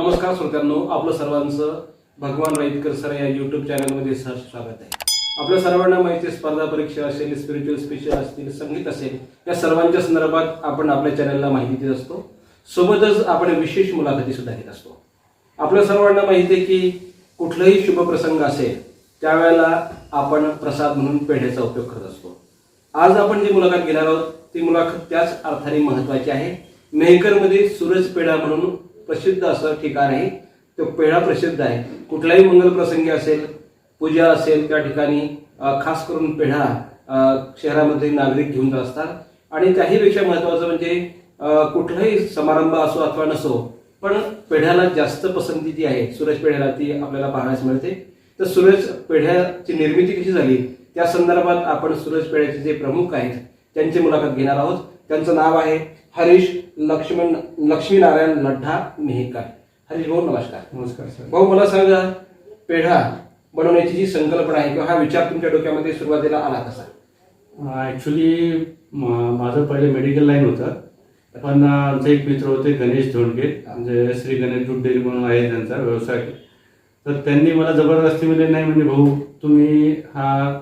नमस्कार श्रोत्यांनो आपलं सर्वांचं भगवान राईतकर सर या युट्यूब चॅनलमध्ये सहर्ष स्वागत आहे. आपल्या सर्वांना माहिती स्पर्धा परीक्षा असेल स्पिरिच्युअल स्पेशल असतील संगीत असेल या सर्वांच्या संदर्भात आपण आपल्या चॅनलला माहिती देत असतो. सोबतच आपण विशेष मुलाखती सुद्धा घेत असतो. आपल्या सर्वांना माहिती आहे की कुठलाही शुभप्रसंग असेल त्यावेळेला आपण प्रसाद म्हणून पेढ्याचा उपयोग करत असतो. आज आपण जी मुलाखत घेणार आहोत ती मुलाखत त्याच अर्थाने महत्वाची आहे. मेहकरमध्ये सूरज पेढा म्हणून प्रसिद्ध असं ठिकाण आहे. तो पेढा प्रसिद्ध आहे. कुठलाही मंगल प्रसंगी असेल पूजा असेल त्या ठिकाणी खास करून पेढा शहरामध्ये नागरिक घेऊन जात असतात आणि त्याहीपेक्षा महत्वाचं म्हणजे कुठलाही समारंभ असो अथवा नसो पण पेढ्याला जास्त पसंती जी आहे. सूरज पेढ्याला ती आपल्याला पाहण्यास मिळते. तर सूरज पेढ्याची निर्मिती कशी झाली? त्या संदर्भात आपण सूरज पेढ्याचे जे प्रमुख आहेत त्यांची मुलाखत घेणार आहोत. त्यांचं नाव आहे हरीश लक्ष्मण लक्ष्मीनारायण लड्ढा मेहकर. हरीश भाऊ नमस्कार. नमस्कार सर. भाऊ मला सांगा पेढा बनवण्याची जी संकल्पना आहे किंवा हा विचार तुमच्या डोक्यामध्ये सुरुवातीला आला कसा ऍक्च्युली माझं पहिले मेडिकल लाईन होतं. पण आमचे एक मित्र होते गणेश धोंडगे. म्हणजे श्री गणेश दूध डेअरी म्हणून आहे त्यांचा व्यवसाय. तर त्यांनी मला जबरदस्ती म्हणजे नाही म्हणजे भाऊ तुम्ही हा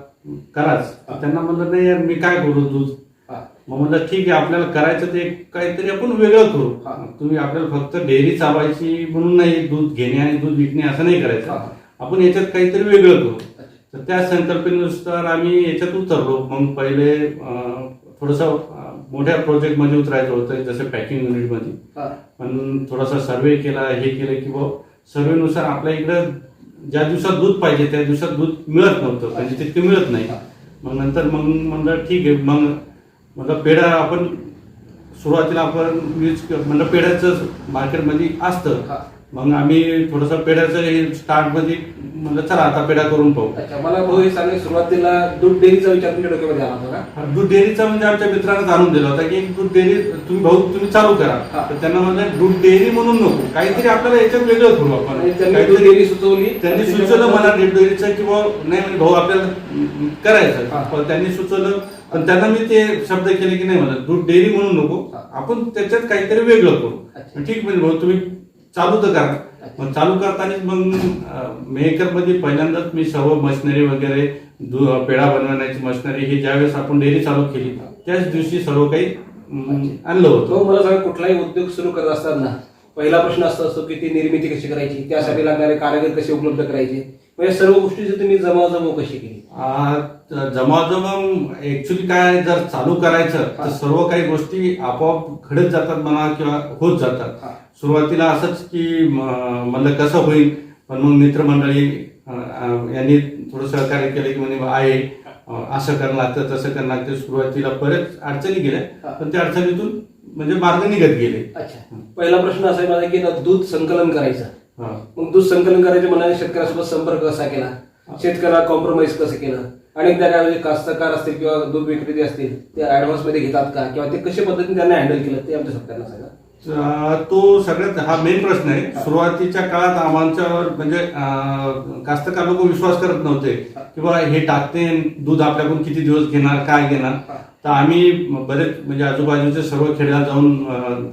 कराच. त्यांना म्हणलं नाही यार मी काय करू दूध. मग म्हणलं ठीक आहे आपल्याला करायचं ते काहीतरी आपण वेगळं करू. तुम्ही आपल्याला फक्त डेअरी चालवायची म्हणून नाही दूध घेणे आणि दूध विकणे असं नाही करायचं. आपण याच्यात काहीतरी वेगळं करू. तर त्या संकल्पनेनुसार आम्ही याच्यात उतरलो मग पहिले थोडंसं मोठ्या प्रोजेक्टमध्ये उतरायचं होतं जसं पॅकिंग युनिटमध्ये. पण थोडासा सर्वे केला हे केलं की बुवा सर्वेनुसार आपल्या इकडं ज्या दिवसात दूध पाहिजे त्या दिवसात दूध मिळत नव्हतं. म्हणजे तितकं मिळत नाही. मग नंतर मग म्हणलं ठीक आहे मग म्हणलं पेढा आपण सुरुवातीला आपण यूज म्हणलं पेढ्याचं मार्केटमध्ये असतं. मग आम्ही थोडंसं पेढ्याचं हे स्टार्टमध्ये म्हणलं चला आता पेढा करून पाहू. अच्छा मला भाऊ हे सांगा सुरुवातीला दूध डेअरीचा विचार तुमच्या डोक्यामध्ये आला होता का? दूध डेअरीचा म्हणजे आमच्या मित्रानं जाणून दिला होता की दूध डेअरी तुम्ही भाऊ तुम्ही चालू करा. तर त्यांना म्हणलं दूध डेअरी म्हणून नको. काहीतरी आपल्याला याच्यात वेगळं करू आपण. त्यांनी दूध डेअरी सुचवली. त्यांनी सुचवलं मला दूध डेअरीचं की बुवा नाही म्हणजे भाऊ आपल्याला करायचं. पण त्यांनी सुचवलं पण त्यांना मी ते शब्द केले की नाही मला दूध डेअरी म्हणून नको. आपण त्याच्यात काहीतरी वेगळं. करू. ठीक म्हणजे भाऊ तुम्ही चालू तर करा. मग चालू करताना मग मेकरमध्ये पहिल्यांदाच मी सर्व मशिनरी वगैरे पेढा बनवण्याची मशिनरी ही ज्यावेळेस आपण डेअरी चालू केली त्याच दिवशी सर्व काही आणलं होतं. मला सांगा कुठलाही उद्योग सुरू करत असताना पहिला प्रश्न असा असतो की ती निर्मिती कशी करायची? त्यासाठी लागणारे कारागीर कसे उपलब्ध करायचे? म्हणजे सर्व गोष्टीची तुम्ही जमावजमाव कशी केली? जमाजम ऍक्च्युली काय जर चालू करायचं तर. सर्व काही गोष्टी आपोआप घडत जातात म्हणा किंवा होत जातात. सुरुवातीला असंच की म्हणलं कसं होईल पण मग मित्रमंडळी यांनी थोडं सहकार्य केलं की म्हणे आहे. असं करणं लागतं तसं करणं लागतं. सुरुवातीला बरेच अडचणी गेल्या. पण त्या अडचणीतून म्हणजे मार्ग निघत गेले. अच्छा. पहिला प्रश्न असा आहे माझा की दूध संकलन करायचं. मग दूध संकलन करायचं म्हणाले शेतकऱ्यासोबत संपर्क कसा केला? शेतकऱ्याला कॉम्प्रोमाइज कसं केलं? अनेकदा काय म्हणजे कास्तकार असतील किंवा दूध विक्रेते असतील ते ऍडव्हान्समध्ये घेतात का? किंवा ते कशा पद्धतीने त्यांना हँडल केलं ते आमच्या शेतकऱ्यांना सांगा. तो सगळ्यात हा मेन प्रश्न आहे. सुरुवातीच्या काळात आमच्यावर म्हणजे कास्तकार लोक विश्वास करत नव्हते. किंवा हे टाकते दूध आपल्याकडून किती दिवस घेणार काय घेणार? तर आम्ही बरेच म्हणजे आजूबाजूचे सर्व खेड्यात जाऊन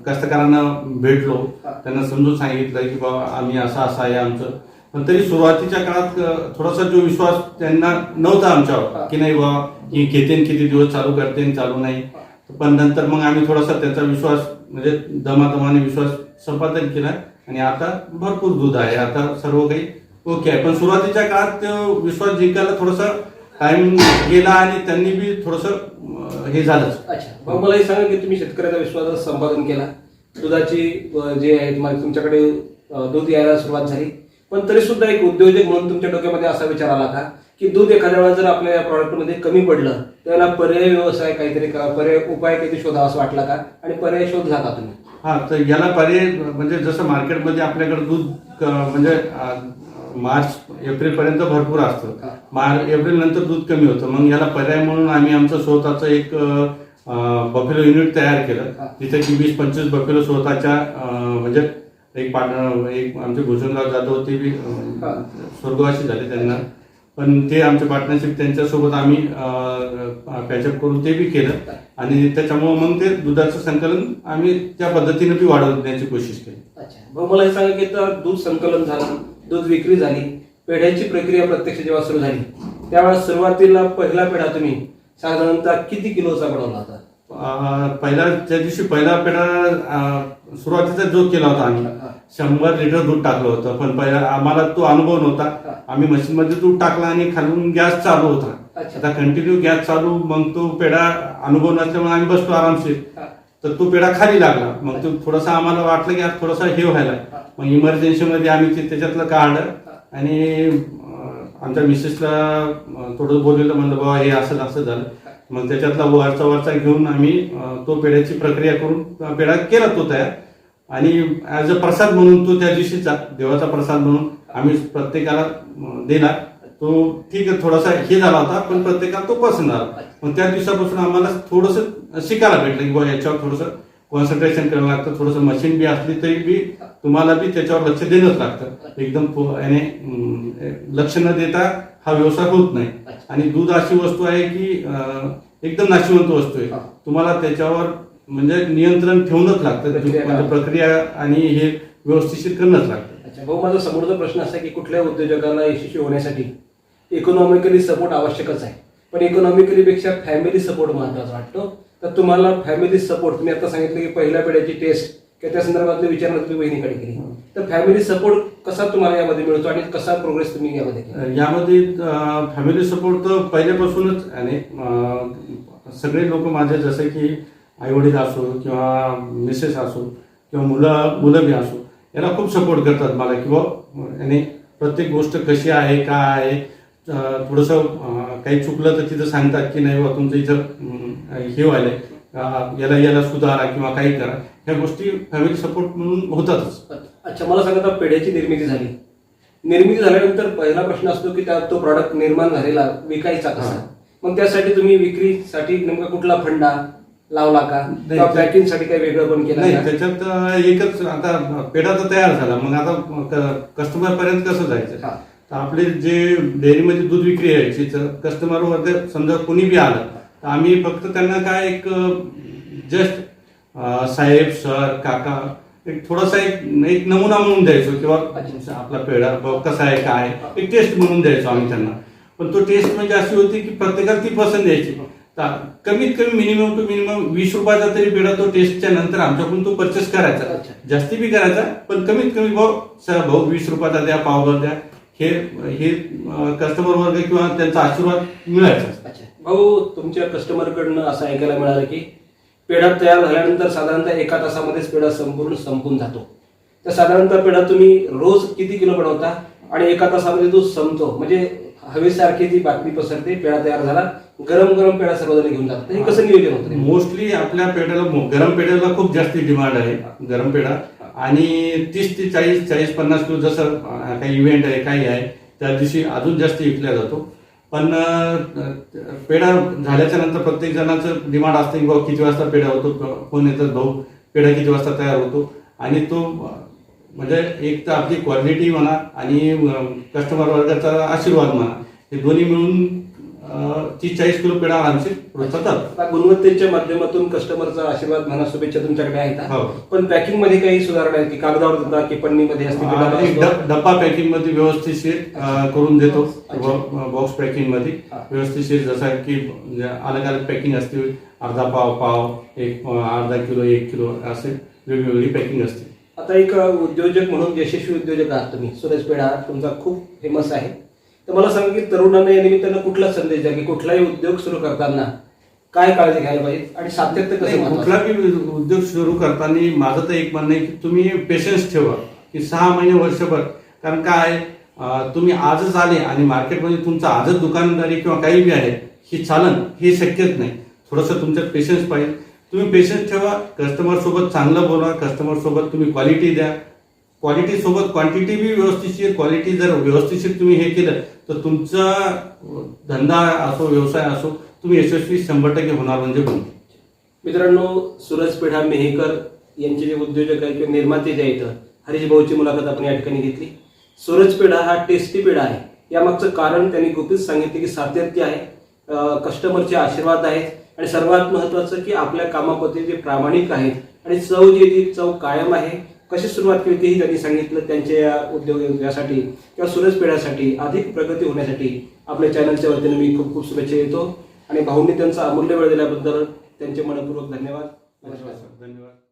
कास्तकारांना भेटलो. त्यांना समजून सांगितलं की बाबा आम्ही असं असं आहे आमचं. पण तरी सुरुवातीच्या काळात थोडासा जो विश्वास त्यांना नव्हता आमच्यावर की नाही बाबा ही घेते किती दिवस चालू करते चालू नाही. पण नंतर मग आम्ही थोडासा त्याचा विश्वास म्हणजे दमादमाने विश्वास संपादन केला आणि आता भरपूर दूध आहे. आता सर्व काही ओके आहे. पण सुरुवातीच्या काळात विश्वास जिंकायला थोडासा टाइम गेला आणि त्यांनी बी थोडस हे झालंच. अच्छा. मग मला हे सांगा की तुम्ही शेतकऱ्याचा विश्वास संपादन केला. दुधाची जे आहे तुमच्याकडे दूध यायला सुरुवात झाली. पण तरी सुद्धा एक उद्योजक म्हणून तुमच्या डोक्यामध्ये असा विचार आला का? की दूध एखाद्या वेळा जर आपल्या या प्रॉडक्टमध्ये कमी पडलं त्याला पर्याय व्यवसाय काहीतरी करा पर्याय उपाय काहीतरी शोधा असं वाटला का? आणि पर्याय शोधला का तुम्ही? हा तर याला पर्याय म्हणजे जसं मार्केटमध्ये आपल्याकडे दूध म्हणजे मार्च एप्रिल पर्यंत भरपूर असतं. मार्च एप्रिल नंतर दूध कमी होतं. मग याला पर्याय म्हणून आम्ही आमचं स्वतःचं एक बफेलो युनिट तयार केलं. तिथे की वीस पंचवीस बफेलो स्वतःच्या म्हणजे एक पार्टनर एक आमचे भूषणराव जाधव ते बी. स्वर्गवासी झाले त्यांना. पण ते आमचे पार्टनरशिप त्यांच्यासोबत आम्ही पॅचअप करून ते बी केलं. आणि त्याच्यामुळे मग ते दुधाचं संकलन आम्ही त्या पद्धतीने बी वाढवण्याची कोशिश केली. अच्छा. मला हे सांगा की दूध संकलन झालं दूध विक्री झाली पेढ्याची प्रक्रिया प्रत्यक्ष जेव्हा सुरू झाली त्यावेळेस सुरुवातीला पहिला पेढा तुम्ही साधारणतः किती किलोचा बनवला होता? पहिला त्या दिवशी पहिला पेढा सुरुवातीचा जो केला होता आम्ही. शंभर लिटर दूध टाकलं होतं पण पहिला आम्हाला तो अनुभव. नव्हता आम्ही मशीनमध्ये दूध टाकला आणि खालून गॅस चालू होता. आता कंटिन्यू गॅस चालू मग तो पेढा अनुभव नसल्यामुळे आम्ही बसतो आरामशीर. तर तो पेढा खाली लागला मग तो थोडासा आम्हाला वाटलं की आज थोडासा हे व्हायला. मग इमर्जन्सी मध्ये आम्ही ते त्याच्यातलं काढलं आणि आमच्या मिसेसला थोडं बोललेलं म्हणलं बाबा हे असं असं झालं मग त्याच्यातला वरचा वरचा घेऊन आम्ही तो पेढ्याची प्रक्रिया करून पेढा केला तो तयार. आणि ऍज अ प्रसाद म्हणून तो त्या दिवशीचा देवाचा प्रसाद म्हणून आम्ही प्रत्येकाला देणार. तो ठीक आहे थोडासा हे झाला होता पण प्रत्येकाला तो पसंत आला मग त्या दिवसापासून आम्हाला थोडंसं शिकायला भेटलं की बाबा याच्यावर थोडंसं कॉन्सन्ट्रेशन करावं लागतं. थोडंसं मशीन बी असली तरी बी तुम्हाला बी त्याच्यावर लक्ष देणंच लागतं. एकदम याने लक्ष न देता हा व्यवसाय होत नाही. आणि दूध अशी वस्तू आहे की एकदम नाशिवंत वस्तू आहे. तुम्हाला त्याच्यावर म्हणजे नियंत्रण ठेवूनच लागतं. प्रक्रिया म्हणजे प्रक्रिया आणि हे व्यवस्थिशीर करणंच लागतं. भाऊ माझा समोरचा प्रश्न असा की कुठल्या उद्योजकाला यशस्वी होण्यासाठी इकॉनॉमिकली सपोर्ट आवश्यकच आहे. पण इकॉनॉमिकली पेक्षा फॅमिली सपोर्ट महत्त्वाचा वाटतो. तर तुम्हाला फॅमिली सपोर्ट तुम्ही आता सांगितलं की पहिल्या पिढ्याची टेस्ट किंवा त्या संदर्भातली विचारणा तुम्ही बहिणीकडे केली. तर फॅमिली सपोर्ट कसा तुम्हाला यामध्ये मिळतो आणि कसा प्रोग्रेस तुम्ही यामध्ये यामध्ये फॅमिली सपोर्ट तर पहिल्यापासूनच आणि सगळे लोक माझे जसे की आई वडील असो किंवा मिसेस असो किंवा मुलं मुलं बी असो याला खूप सपोर्ट करतात मला किंवा याने प्रत्येक गोष्ट कशी आहे काय आहे थोडंसं काही चुकलं तर तिथं सांगतात की नाही बा तुमचं इथं हे व्हायलंय. अं, याला याला सुधारा किंवा काही करा. ह्या गोष्टी फॅमिली सपोर्ट म्हणून होतातच. अच्छा मला सांगा आता पेढ्याची निर्मिती झाली. निर्मिती झाल्यानंतर पहिला प्रश्न असतो की त्या तो प्रॉडक्ट निर्माण झालेला विकायचा कसा. मग त्यासाठी तुम्ही विक्रीसाठी नेमका कुठला फंडा लावला का? पॅकिंगसाठी काही वेगळं पण केलं नाही? त्याच्यात एकच आता पेढा तर तयार झाला. मग आता कस्टमर पर्यंत कसं जायचं. तर आपले जे डेअरीमध्ये दूध विक्री व्हायची तर कस्टमर वगैरे समजा कोणी बी आलं आम्ही फक्त त्यांना काय एक जस्ट साहेब सर काका एक थोडासा एक एक नमुना म्हणून द्यायचो किंवा आपला पेढा कसा आहे काय एक टेस्ट म्हणून द्यायचो आम्ही त्यांना. पण तो टेस्ट म्हणजे अशी होती की प्रत्येकाला ती पसंत यायची. तर कमीत कमी मिनिमम टू मिनिमम वीस रुपयाचा तरी पेढा तो टेस्टच्या नंतर आमच्याकडून तो परचेस करायचा. जास्ती बी करायचा पण कमीत कमी भाऊ सर भाऊ वीस रुपयाचा द्या पावभर द्या. हे हे कस्टमर वर्ग किंवा त्यांचा आशीर्वाद मिळायचा. भाऊ तुमच्या कस्टमर कडनं असं ऐकायला मिळालं की पेढा तयार झाल्यानंतर साधारणतः एका तासामध्येच पेढा संपूर्ण संपून जातो. तर साधारणतः पेढा तुम्ही रोज किती किलो बनवता आणि एका तासामध्ये तो संपतो? म्हणजे हवेसारखी ती बातमी पसरते पेढा तयार झाला गरम गरम पेढा सर्वजण घेऊन जातात. हे कसं नियोजन होतं मोस्टली आपल्या पेढ्याला गरम पेढ्याला खूप जास्त डिमांड आहे गरम पेढा. आणि तीस ते चाळीस चाळीस पन्नास किलो जसं काही इव्हेंट आहे काही आहे त्या दिवशी अजून जास्त विकला जातो. पण पेढा झाल्याच्यानंतर प्रत्येक जणांचं डिमांड असते की बाबा किती वाजता पेढा होतो फोन येतात भाऊ पेढा किती वाजता तयार होतो. आणि तो म्हणजे एक तर आपली क्वालिटी म्हणा आणि कस्टमर वर्गाचा आशीर्वाद म्हणा हे दोन्ही मिळून तीस चाळीस किलो पेढा आरामशीर गुणवत्तेच्या माध्यमातून कस्टमरचा आशीर्वाद म्हणा शुभेच्छा तुमच्याकडे आहेत हा? पण पॅकिंगमध्ये काही सुधारणा आहे की कागदावर देता की पन्नीमध्ये असते डब्बा पॅकिंगमध्ये व्यवस्थितशीर करून देतो. बॉक्स पॅकिंगमध्ये. व्यवस्थितशीर जसा की अलग अलग पॅकिंग असते अर्धा पाव पाव एक अर्धा किलो एक किलो असे वेगवेगळी पॅकिंग असते आता एक उद्योजक म्हणून यशस्वी उद्योजक आहात तुम्ही सुरेश पेढा तुमचा खूप फेमस आहे. तर मला सांगा की तरुणांना या निमित्तानं कुठला संदेश द्या की कुठलाही उद्योग सुरू करताना काय काळजी घ्यायला पाहिजे आणि सातत्य कसं? कुठला बी उद्योग सुरू करताना माझं तर एक म्हणणं आहे की तुम्ही पेशन्स ठेवा की सहा महिने वर्षभर. कारण काय तुम्ही आजच आले आणि मार्केटमध्ये तुमचं आजच दुकानदारी किंवा काही बी आहे ही चालन हे शक्यच नाही. थोडंसं तुमच्यात पेशन्स पाहिजे. तुम्ही पेशन्स ठेवा कस्टमर सोबत चांगलं बोला कस्टमर सोबत तुम्ही क्वालिटी द्या. क्वालिटी सोबत क्वांटिटी बी व्यवस्थितशीर क्वालिटी जर व्यवस्थितशीर तुम्ही हे केलं तर तुमचा धंदा असो व्यवसाय असो तुम्ही यशस्वी शंभर टक्के होणार म्हणजे मित्रांनो सूरज पेढा मेहेकर यांचे जे उद्योजक आहेत किंवा निर्माते जे आहेत हरीश भाऊची मुलाखत आपण या ठिकाणी घेतली. सूरज पेढा हा टेस्टी पेढा आहे. यामागचं कारण त्यांनी गुपित सांगितले की सातत्य आहे कस्टमरचे आशीर्वाद आहेत आणि सर्वात महत्वाचं की आपल्या कामाप्रती जे प्रामाणिक आहेत आणि चव जी ती चव कायम आहे कशी सुरुवात केली तेही त्यांनी सांगितलं त्यांच्या या उद्योग यासाठी किंवा सुरज पेढ्यासाठी अधिक प्रगती होण्यासाठी आपल्या चॅनलच्या वतीने मी खूप खूप शुभेच्छा देतो. आणि भाऊंनी त्यांचा अमूल्य वेळ दिल्याबद्दल त्यांचे मनपूर्वक धन्यवाद. नमस्कार धन्यवाद.